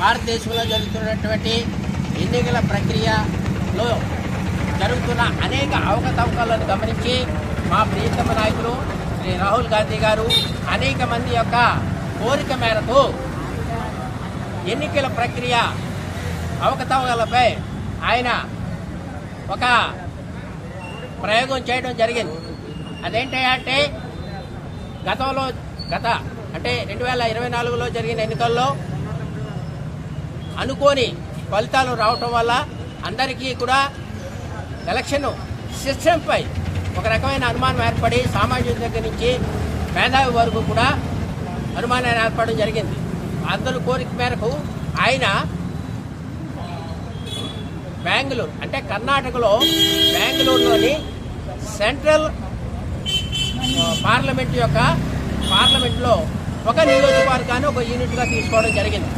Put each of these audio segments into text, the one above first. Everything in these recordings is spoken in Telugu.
భారతదేశంలో జరుగుతున్నటువంటి ఎన్నికల ప్రక్రియలో జరుగుతున్న అనేక అవకతవకలను గమనించి మా ప్రియతమ నాయకులు శ్రీ రాహుల్ గాంధీ గారు అనేక మంది యొక్క కోరిక మేరకు ఎన్నికల ప్రక్రియ అవకతవకలపై ఆయన ఒక ప్రయోగం చేయడం జరిగింది. అదేంటి అంటే గతంలో గత అంటే రెండు వేల ఇరవై నాలుగులో జరిగిన ఎన్నికల్లో అనుకోని ఫలితాలు రావటం వల్ల అందరికీ కూడా ఎలక్షన్ సిస్టంపై ఒక రకమైన అనుమానం ఏర్పడి సామాజిక దగ్గర నుంచి మేధావి వరకు కూడా అనుమానాన్ని ఏర్పడడం జరిగింది. అందరి కోరిక మేరకు ఆయన బెంగళూరు అంటే కర్ణాటకలో బెంగళూరులోని సెంట్రల్ పార్లమెంట్ యొక్క పార్లమెంట్లో ఒక నియోజకవర్గాన్ని ఒక యూనిట్గా తీసుకోవడం జరిగింది.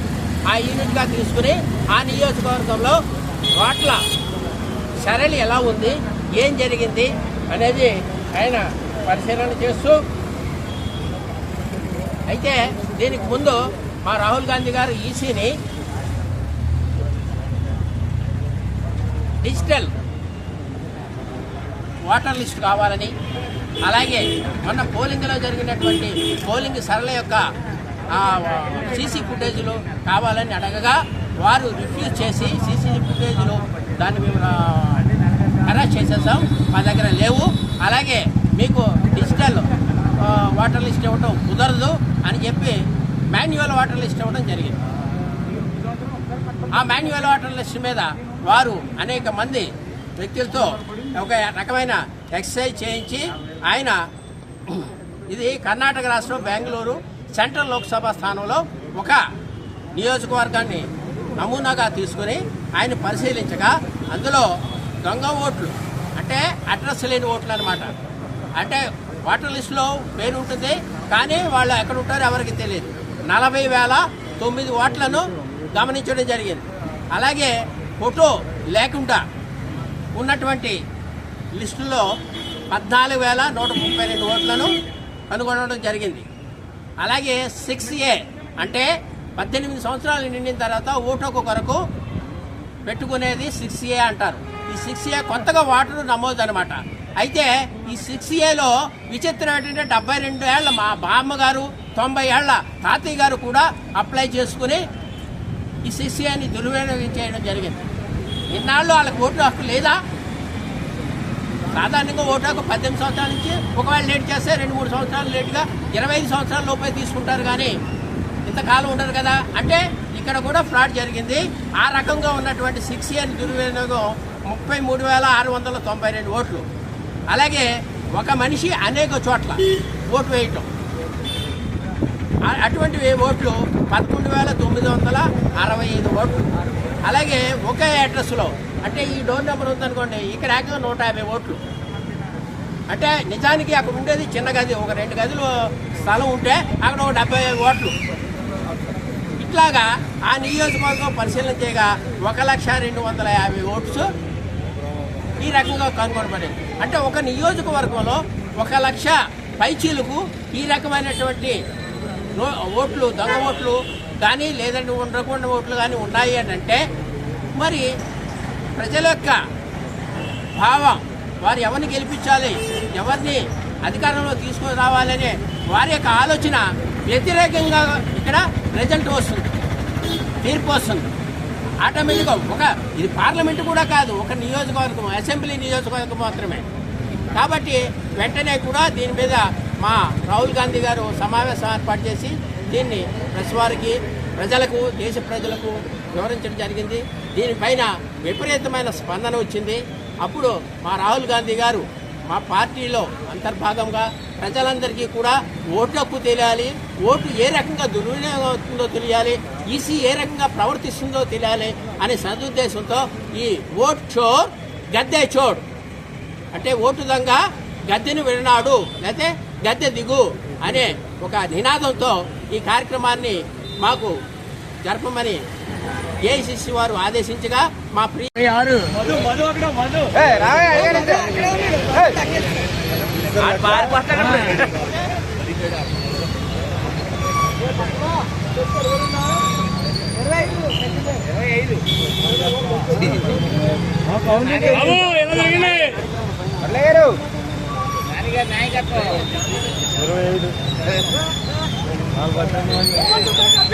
ఆ యూనిట్గా తీసుకుని ఆ నియోజకవర్గంలో ఓట్ల సరళి ఎలా ఉంది ఏం జరిగింది అనేది ఆయన పరిశీలన చేస్తూ అయితే దీనికి ముందు మా రాహుల్ గాంధీ గారు ఈసీని డిజిటల్ ఓటర్ లిస్ట్ కావాలని అలాగే మొన్న పోలింగ్లో జరిగినటువంటి పోలింగ్ సరళ యొక్క సీసీ ఫుటేజ్లో కావాలని అడగగా వారు రిఫ్యూజ్ చేసి సీసీ ఫుటేజ్లో దాన్ని మేము అరెస్ట్ చేసేసాం. మా దగ్గర లేవు. అలాగే మీకు డిజిటల్ వాటర్ లిస్ట్ ఇవ్వడం కుదరదు అని చెప్పి మాన్యువల్ వాటర్ లిస్ట్ ఇవ్వడం జరిగింది. ఆ మాన్యువల్ వాటర్ లిస్ట్ మీద వారు అనేక మంది వ్యక్తులతో ఒక రకమైన ఎక్సర్సైజ్ చేయించి ఆయన ఇది కర్ణాటక రాష్ట్రం బెంగళూరు సెంట్రల్ లోక్సభ స్థానంలో ఒక నియోజకవర్గాన్ని నమూనాగా తీసుకుని ఆయన పరిశీలించగా అందులో దొంగ ఓట్లు అంటే అడ్రస్ లేని ఓట్లు అనమాట అంటే ఓటర్ లిస్టులో పేరు ఉంటుంది కానీ వాళ్ళు ఎక్కడ ఉంటారో ఎవరికి తెలియదు. నలభై వేల తొమ్మిది ఓట్లను గమనించడం జరిగింది. అలాగే ఫోటో లేకుండా ఉన్నటువంటి లిస్టులో పద్నాలుగు వేల నూట ముప్పై రెండు ఓట్లను కనుగొనడం జరిగింది. అలాగే సిక్స్ ఏ అంటే పద్దెనిమిది సంవత్సరాలు నిండిన తర్వాత ఓటోకు కొరకు పెట్టుకునేది సిక్స్ ఏ అంటారు. ఈ సిక్స్ ఏ కొత్తగా వాటర్ నమోదు అనమాట అయితే ఈ సిక్స్ ఏలో విచిత్రం ఏంటంటే డెబ్బై రెండు ఏళ్ళ మా బామ్మ గారు తొంభై ఏళ్ళ తాతయ్య గారు కూడా అప్లై చేసుకుని ఈ సిక్స్ ఏని దుర్వినియోగం చేయడం జరిగింది. ఇన్నాళ్ళు వాళ్ళకి ఓటు హక్కు లేదా? సాధారణంగా ఓటాకు పద్దెనిమిది సంవత్సరాల నుంచి ఒకవేళ లేట్ చేస్తే రెండు మూడు సంవత్సరాలు లేటుగా ఇరవై ఐదు సంవత్సరాల లోపే తీసుకుంటారు కానీ ఇంతకాలం ఉండదు కదా. అంటే ఇక్కడ కూడా ఫ్రాడ్ జరిగింది. ఆ రకంగా ఉన్నటువంటి సిక్స్ ఇయర్ దుర్వినియోగం ముప్పై మూడు వేల ఆరు వందల తొంభై రెండు ఓట్లు. అలాగే ఒక మనిషి అనేక చోట్ల ఓటు వేయటం. అటువంటి ఓట్లు పదకొండు వేల తొమ్మిది వందల అరవై ఐదు ఓట్లు. అలాగే ఒకే అడ్రస్లో అంటే ఈ డోర్ నెంబర్ ఉందనుకోండి ఇక్కడ ఏకంగా నూట యాభై ఓట్లు. అంటే నిజానికి అక్కడ ఉండేది చిన్న గది ఒక రెండు గదులు స్థలం ఉంటే అక్కడ ఒక డెబ్బై ఓట్లు. ఇట్లాగా ఆ నియోజకవర్గం పరిశీలన చేయగా ఒక లక్ష రెండు వందల యాభై ఓట్స్ ఈ రకంగా కనుగొనబడింది అంటే ఒక నియోజకవర్గంలో ఒక లక్ష పైచీలకు ఈ రకమైనటువంటి ఓట్లు దొంగ ఓట్లు కానీ లేదంటే ఉండకుండా ఓట్లు కానీ ఉన్నాయి అని అంటే మరి ప్రజల యొక్క భావం వారు ఎవరిని గెలిపించాలి ఎవరిని అధికారంలో తీసుకొని రావాలనే వారి యొక్క ఆలోచన వ్యతిరేకంగా ఇక్కడ రిజల్ట్ వస్తుంది తీర్పు వస్తుంది. ఆటోమేటిక్గా ఒక ఇది పార్లమెంట్ కూడా కాదు ఒక నియోజకవర్గం అసెంబ్లీ నియోజకవర్గం మాత్రమే. కాబట్టి వెంటనే కూడా దీని మీద మా రాహుల్ గాంధీ గారు సమావేశం ఏర్పాటు చేసి దీన్ని ప్రెస్ వారికి ప్రజలకు దేశ ప్రజలకు వివరించడం జరిగింది. దీనిపైన విపరీతమైన స్పందన వచ్చింది. అప్పుడు మా రాహుల్ గాంధీ గారు మా పార్టీలో అంతర్భాగంగా ప్రజలందరికీ కూడా ఓటు హక్కు తెలియాలి ఓటు ఏ రకంగా దుర్వినియోగం అవుతుందో తెలియాలి ఈసీ ఏ రకంగా ప్రవర్తిస్తుందో తెలియాలి అనే సదుద్దేశంతో ఈ ఓట్ చోర్ గద్దె చోడ్. అంటే ఓటు దొంగ గద్దెను విడనాడు లేకపోతే గద్దె దిగు అనే ఒక నినాదంతో ఈ కార్యక్రమాన్ని మాకు జరపమని ఏఐసిసి వారు ఆదేశించగా మా ప్రియ ఓటు దొంగ